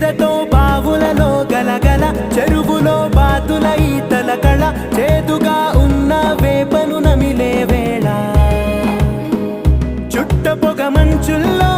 చేదతో బావులలో గలగల చెరువులో బాతుల ఈతల కళ చేదుగా ఉన్న వేపను నమిలే వేళ. చుట్ట పొగ మంచుల్లో